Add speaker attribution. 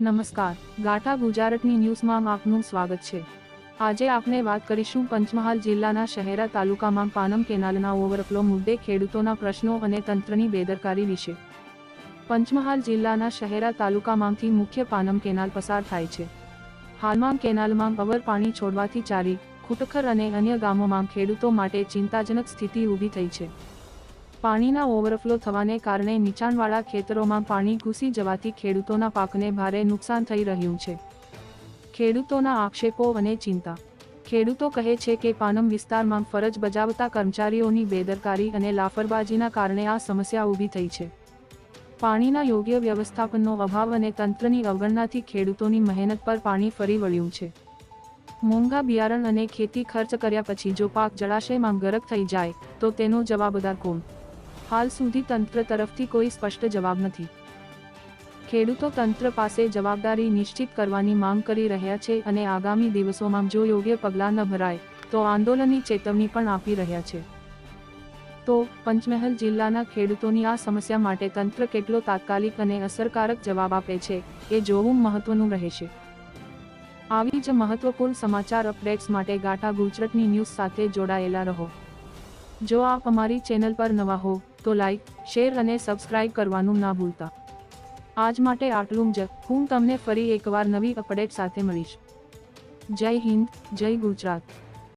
Speaker 1: નમસ્કાર. ગાંઠા ગુજરાતની ન્યૂઝમાં આપનું સ્વાગત છે. આજે આપણે વાત કરીશું પંચમહાલ જિલ્લાના શહેરા તાલુકામાં પાનમ કેનાલના ઓવરફ્લો મુદ્દે ખેડૂતોના પ્રશ્નો અને તંત્રની બેદરકારી વિશે. પંચમહાલ જિલ્લાના શહેરા તાલુકામાંથી મુખ્ય પાનમ કેનાલ પસાર થાય છે. હાલમાં કેનાલમાં અવર પાણી છોડવાથી ચારી, ખુટખર અને અન્ય ગામોમાં ખેડૂતો માટે ચિંતાજનક સ્થિતિ ઊભી થઈ છે. પાણીના ઓવરફ્લો થવાને કારણે નીચાણવાળા ખેતરોમાં પાણી ઘૂસી જવાથી ખેડૂતોના પાકને ભારે નુકસાન થઈ રહ્યું છે. ખેડૂતોના આક્ષેપો અને ચિંતા. ખેડૂતો કહે છે કે પાનમ વિસ્તારમાં ફરજ બજાવતા કર્મચારીઓની બેદરકારી અને લાફરબાજીના કારણે આ સમસ્યા ઊભી થઈ છે. પાણીના યોગ્ય વ્યવસ્થાપનનો અભાવ અને તંત્રની અવગણનાથી ખેડૂતોની મહેનત પર પાણી ફરી વળ્યું છે. મોંઘા બિયારણ અને ખેતી ખર્ચ કર્યા પછી જો પાક જળાશયમાં ગરક થઈ જાય, તો તેનો જવાબદાર કોણ? હાલ સુધી તંત્ર તરફથી કોઈ સ્પષ્ટ જવાબ નથી. ખેડૂતો તંત્ર પાસે જવાબદારી નિશ્ચિત કરવાની માંગ કરી રહ્યા છે અને આગામી દિવસોમાં જો યોગ્ય પગલાં ન ભરાય, તો આંદોલનની ચેતવણી પણ આપી રહ્યા છે. તો, પંચમહાલ જિલ્લાના ખેડૂતોની આ સમસ્યા માટે તંત્ર કેટલો તાત્કાલિક અને અસરકારક જવાબ આપે છે, એ જોવું મહત્વનું રહેશે. આવી જ મહત્વપૂર્ણ સમાચાર અપડેટ્સ માટે ગાંઠા ગુજરાતની ન્યૂઝ સાથે જોડાયેલા રહો. જો આપ અમારી ચેનલ પર નવા હો તો લાઈક શેર અને સબસ્ક્રાઇબ કરવાનું ના ભૂલતા. આજ માટે આટલું જ. હું તમને ફરી એકવાર નવી અપડેટ સાથે મળીશ. જય હિન્દ, જય ગુજરાત.